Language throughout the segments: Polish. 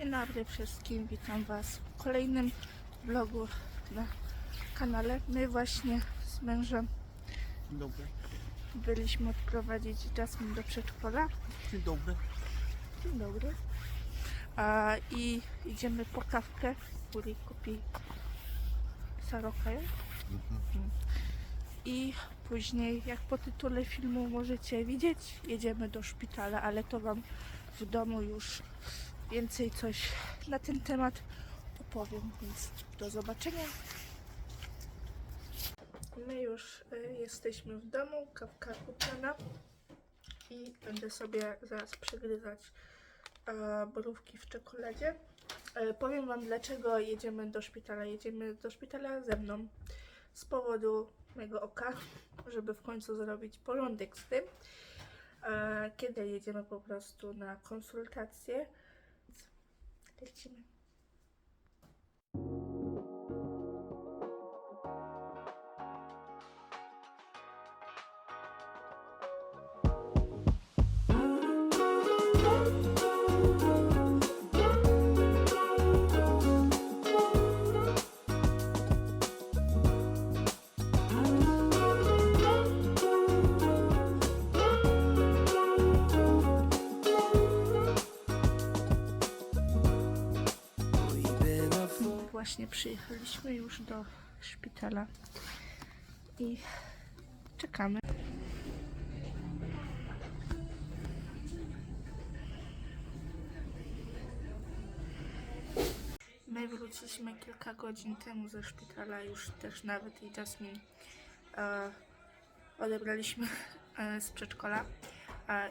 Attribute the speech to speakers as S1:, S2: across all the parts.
S1: Dzień dobry wszystkim, witam Was w kolejnym vlogu na kanale. My właśnie z mężem
S2: Dzień dobry.
S1: byliśmy odprowadzić Jasmine do przedszkola.
S2: Dzień dobry.
S1: Dzień dobry. A, I idziemy po kawkę. Uri kupi sarokę. I później, jak po tytule filmu możecie widzieć, jedziemy do szpitala, ale to Wam w domu już więcej coś na ten temat opowiem, więc do zobaczenia. My już y, jesteśmy w domu, kawka kupiona i będę sobie zaraz przegryzać e, borówki w czekoladzie. E, powiem Wam, dlaczego jedziemy do szpitala. Jedziemy do szpitala ze mną z powodu mojego oka, żeby w końcu zrobić porządek z tym. E, kiedy jedziemy po prostu na konsultację. Lecimy. Właśnie przyjechaliśmy już do szpitala i czekamy. My wróciliśmy kilka godzin temu ze szpitala, już też nawet i Jasmine e, odebraliśmy e, z przedszkola.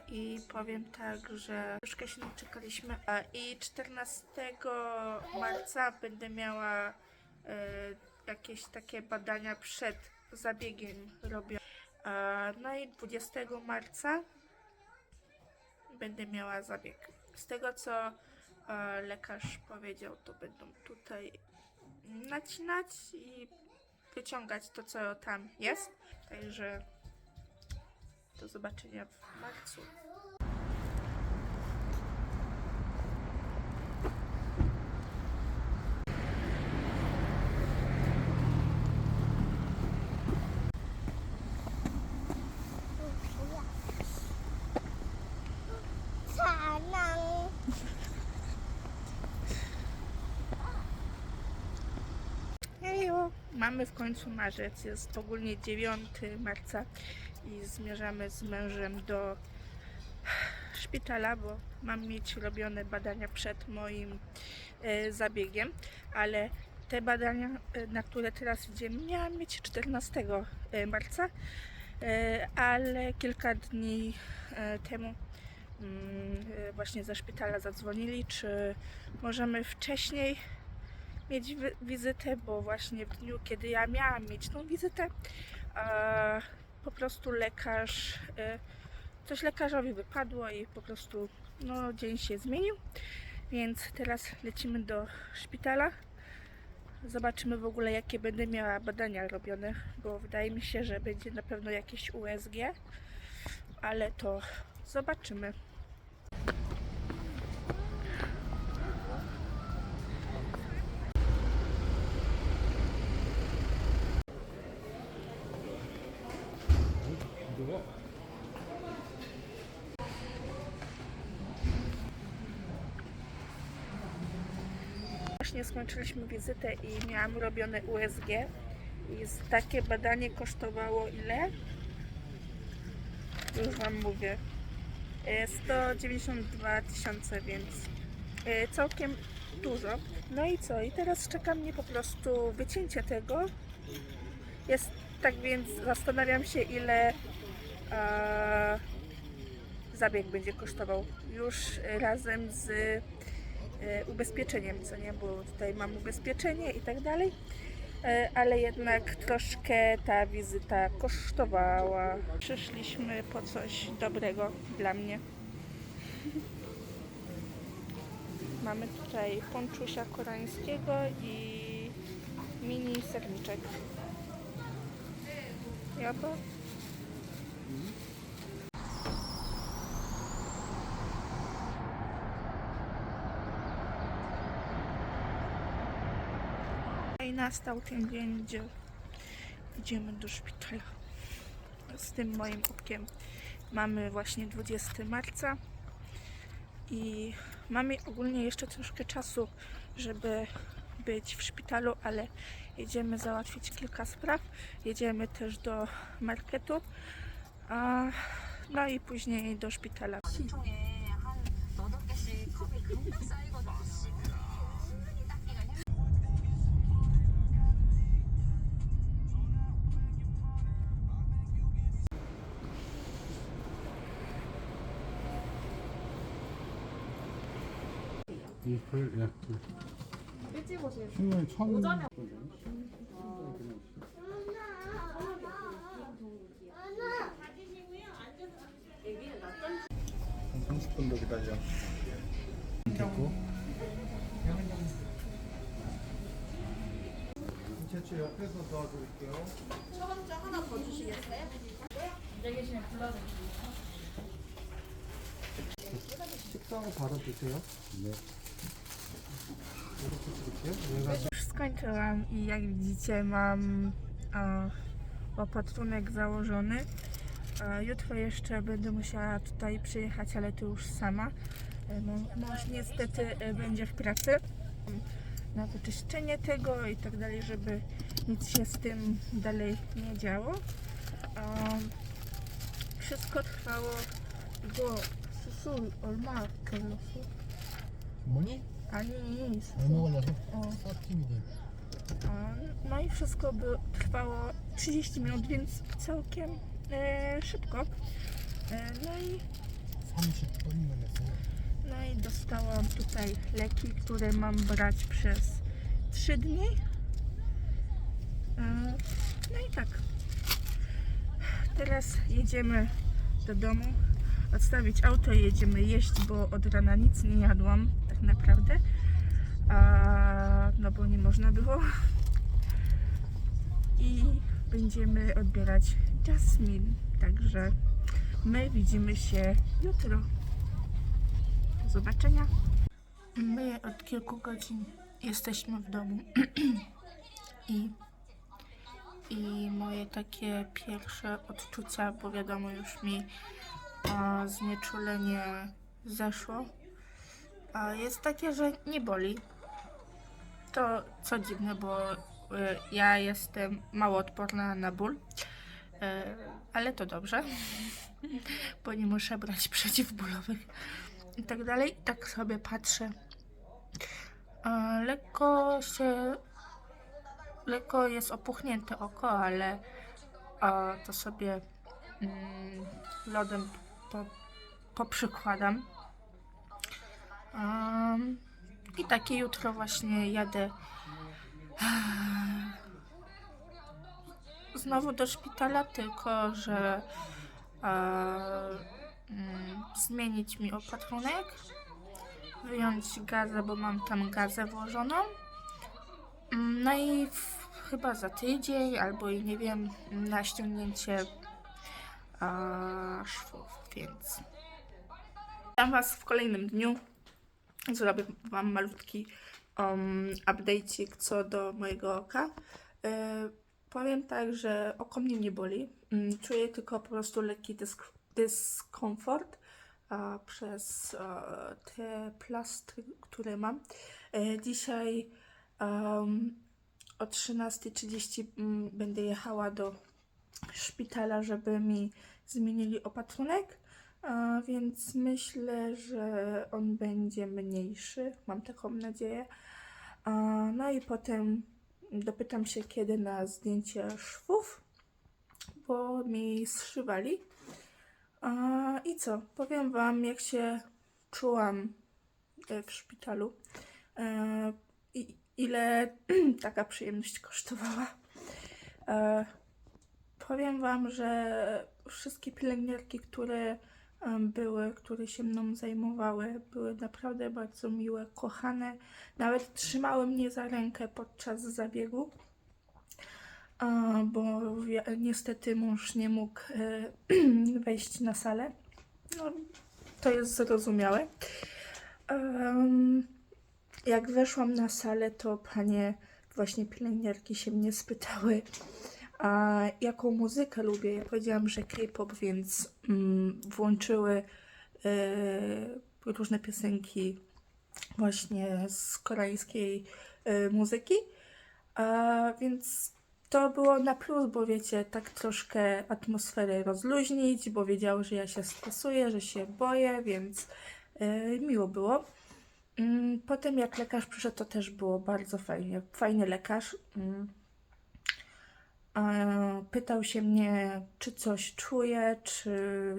S1: I powiem tak, że troszkę się naczekaliśmy. I 14 marca będę miała e, jakieś takie badania przed zabiegiem robione. E, No i 20 marca będę miała zabieg. Z tego co e, lekarz powiedział, to będą tutaj nacinać i wyciągać to, co tam jest. Także do zobaczenia w marcu. Mamy w końcu marzec, jest ogólnie 9 marca i zmierzamy z mężem do szpitala, bo mam mieć robione badania przed moim e, zabiegiem, ale te badania, e, na które teraz idziemy, miałam mieć 14 e, marca, ale kilka dni temu mm, właśnie ze szpitala zadzwonili, czy możemy wcześniej mieć wi- wizytę, bo właśnie w dniu, kiedy ja miałam mieć tą wizytę, po prostu lekarz, e, coś lekarzowi wypadło i po prostu no, dzień się zmienił. Więc teraz lecimy do szpitala. Zobaczymy w ogóle, jakie będę miała badania robione, bo wydaje mi się, że będzie na pewno jakieś USG, ale to zobaczymy. Właśnie skończyliśmy wizytę i miałam robione USG. I takie badanie kosztowało ile? Już Wam mówię. E, 192 tysiące, więc e, całkiem dużo. No i co? I teraz czeka mnie po prostu wycięcie tego. Jest tak więc zastanawiam się ile e, zabieg będzie kosztował już razem z e, ubezpieczeniem, co nie, bo tutaj mam ubezpieczenie i tak dalej, E, ale jednak troszkę ta wizyta kosztowała. Przyszliśmy po coś dobrego dla mnie. Mamy tutaj ponczusia koreańskiego i mini serniczek. I oto i nastał ten dzień, gdzie idziemy do szpitala z tym moim okiem. Mamy właśnie 20 marca i mamy ogólnie jeszcze troszkę czasu, żeby być w szpitalu, ale jedziemy załatwić kilka spraw. Jedziemy też do marketu, A, no i później do szpitala.
S3: 일풀 약. 일찍 오세요. 오전에 득 쌓이거든요. 충분히 닦기가 힘.
S4: 이불 예. 신문 천
S2: 한 30분 더 기다려.
S4: 됐고
S2: 채취 옆에서 도와드릴게요. 식사하고 바로 드세요.
S4: 네.
S2: 이렇게 드릴게요. 얘가
S1: Już skończyłam i jak widzicie mam e, opatrunek założony. E, jutro jeszcze będę musiała tutaj przyjechać, ale to już sama. E, mąż niestety e, będzie w pracy na wyczyszczenie tego i tak dalej, żeby nic się z tym dalej nie działo. Wszystko trwało do susul
S4: olma kolosu. Moni? Ani
S1: nic. No i wszystko by trwało 30 minut, więc całkiem e, szybko. E, no i... No i dostałam tutaj leki, które mam brać przez 3 dni. E, no i tak. Teraz jedziemy do domu odstawić auto i jedziemy jeść, bo od rana nic nie jadłam tak naprawdę. A, no bo nie można było. I będziemy odbierać Jasmine. Także my widzimy się jutro. Do zobaczenia. My od kilku godzin jesteśmy w domu. I, I moje takie pierwsze odczucia, bo wiadomo już mi a, znieczulenie zeszło. A, jest takie, że nie boli. To co dziwne, bo ja jestem mało odporna na ból. Y, ale to dobrze, bo nie muszę brać przeciwbólowych i tak dalej. Tak sobie patrzę. Lekko się. Lekko jest opuchnięte oko, ale to sobie mm, lodem po, poprzykładam. I takie jutro właśnie jadę znowu do szpitala, tylko że e, mm, zmienić mi opatrunek, wyjąć gazę, bo mam tam gazę włożoną. Mm, No i w, chyba za tydzień, albo i nie wiem, na ściągnięcie e, szwów, więc witam Was w kolejnym dniu. Zrobię Wam malutki um, co do mojego oka. E, powiem tak, że oko mnie nie boli. Mm, Czuję tylko po prostu lekki dysk- dyskomfort a, przez a, te plastry, które mam. E, dzisiaj um, o 13.30 mm, będę jechała do szpitala, żeby mi zmienili opatrunek. A, więc myślę, że on będzie mniejszy. Mam taką nadzieję. A, no i potem dopytam się, kiedy na zdjęcie szwów, bo mi zszywali. I co? Powiem Wam, jak się czułam e, w szpitalu. E, I ile taka przyjemność kosztowała. E, powiem Wam, że wszystkie pielęgniarki, które były, które się mną zajmowały, były naprawdę bardzo miłe, kochane. Nawet trzymały mnie za rękę podczas zabiegu, bo niestety mąż nie mógł e, wejść na salę. No, to jest zrozumiałe. Jak weszłam na salę, to panie właśnie pielęgniarki się mnie spytały, a jaką muzykę lubię. Ja powiedziałam, że K-pop, więc mm, włączyły e, różne piosenki właśnie z koreańskiej e, muzyki. A, więc to było na plus, bo wiecie, tak troszkę atmosferę rozluźnić, bo wiedział, że ja się stresuję, że się boję, więc e, miło było. Mm, Potem jak lekarz przyszedł, to też było bardzo fajnie. Fajny lekarz. Mm. E, Pytał się mnie, czy coś czuję, czy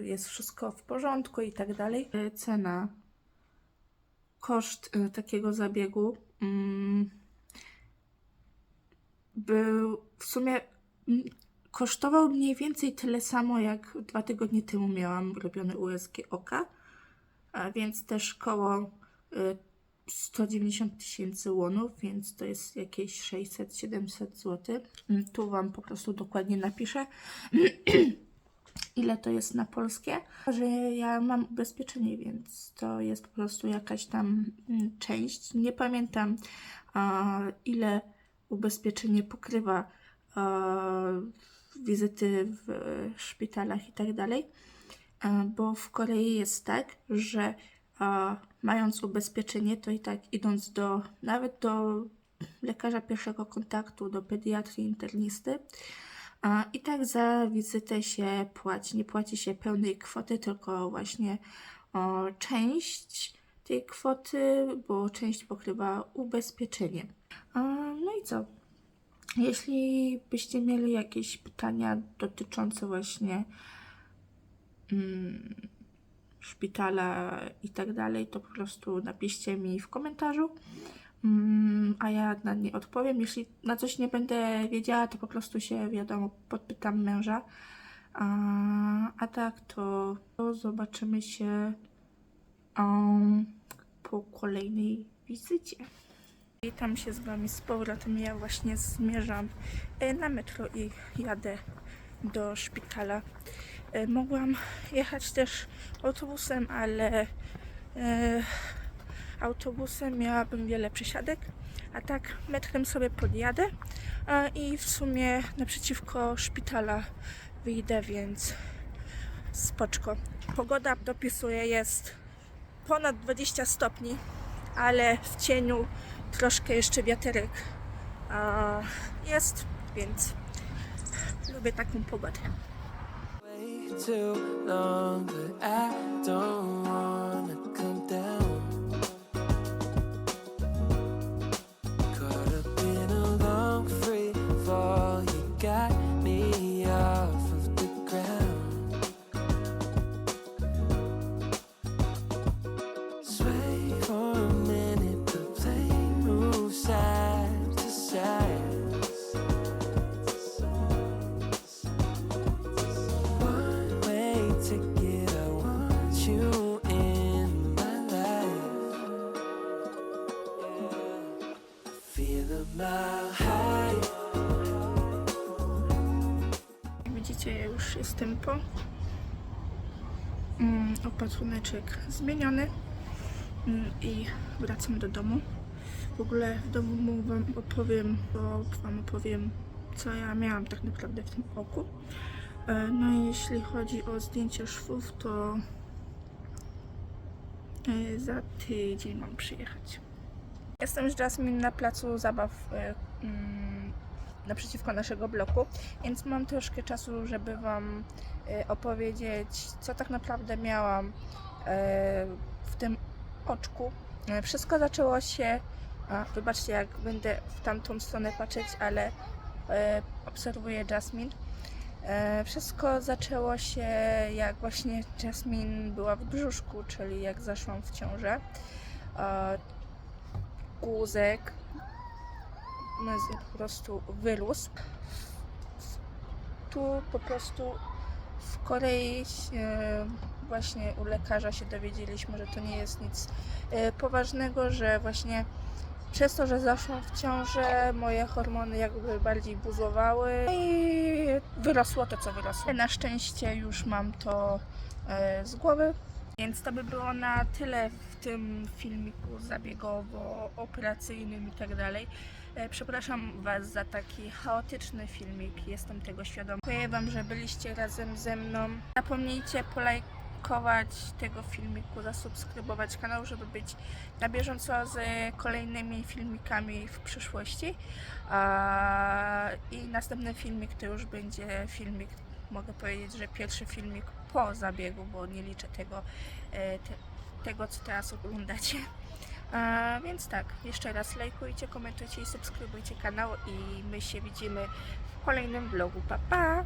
S1: jest wszystko w porządku i tak dalej. E, Cena, koszt e, takiego zabiegu mm, był w sumie mm, kosztował mniej więcej tyle samo, jak dwa tygodnie temu miałam robione USG oka, a więc też koło y, 190 tysięcy łonów, więc to jest jakieś 600-700 zł. Mm, Tu Wam po prostu dokładnie napiszę, ile to jest na polskie. Że ja mam ubezpieczenie, więc to jest po prostu jakaś tam mm, część. Nie pamiętam, ile ubezpieczenie pokrywa wizyty w szpitalach i tak dalej. E, Bo w Korei jest tak, że a, mając ubezpieczenie, to i tak idąc do nawet do lekarza pierwszego kontaktu, do pediatry, internisty, a, i tak za wizytę się płaci. Nie płaci się pełnej kwoty, tylko właśnie o, część tej kwoty, bo część pokrywa ubezpieczenie. A, no i co? Jeśli byście mieli jakieś pytania dotyczące właśnie mm, szpitala i tak dalej, to po prostu napiszcie mi w komentarzu, mm, a ja na nie odpowiem. Jeśli na coś nie będę wiedziała, to po prostu się, wiadomo, podpytam męża. A, a tak, to, to zobaczymy się um, po kolejnej wizycie. Witam się z Wami z powrotem. Ja właśnie zmierzam e, na metro i jadę do szpitala. E, Mogłam jechać też autobusem, ale e, autobusem miałabym wiele przesiadek, a tak metrem sobie podjadę i w sumie naprzeciwko szpitala wyjdę, więc spoczko. Pogoda dopisuje jest ponad 20 stopni, ale w cieniu troszkę jeszcze wiaterek jest, więc lubię taką pogodę.
S5: Too long, but I don't wanna come down. Caught up in a long free fall, you got
S1: widzicie, ja już jestem po mm, opatruneczek zmieniony mm, i wracam do domu. W ogóle w domu wam opowiem, bo wam opowiem, co ja miałam tak naprawdę w tym oku. E, No i jeśli chodzi o zdjęcie szwów, to e, za tydzień mam przyjechać. Jestem z Jasmine na placu zabaw e, mm, naprzeciwko naszego bloku, więc mam troszkę czasu, żeby Wam e, opowiedzieć, co tak naprawdę miałam e, w tym oczku. E, Wszystko zaczęło się, wybaczcie jak będę w tamtą stronę patrzeć, ale obserwuję Jasmine. Wszystko zaczęło się jak właśnie Jasmine była w brzuszku, czyli jak zaszłam w ciążę. Guzek po prostu wyrósł. Tu po prostu w Korei właśnie u lekarza się dowiedzieliśmy, że to nie jest nic e, poważnego, że właśnie przez to, że zaszłam w ciążę, moje hormony jakby bardziej buzowały i wyrosło to, co wyrosło. Na szczęście już mam to e, z głowy, więc to by było na tyle w tym filmiku zabiegowo-operacyjnym i tak dalej. E, Przepraszam Was za taki chaotyczny filmik, jestem tego świadoma. Dziękuję Wam, że byliście razem ze mną. Zapomnijcie polajkować tego filmiku, zasubskrybować kanał, żeby być na bieżąco z kolejnymi filmikami w przyszłości. I następny filmik to już będzie filmik, mogę powiedzieć, że pierwszy filmik po zabiegu, bo nie liczę tego, e, te, tego co teraz oglądacie. A, więc tak, jeszcze raz lajkujcie, komentujcie i subskrybujcie kanał i my się widzimy w kolejnym vlogu. Pa pa!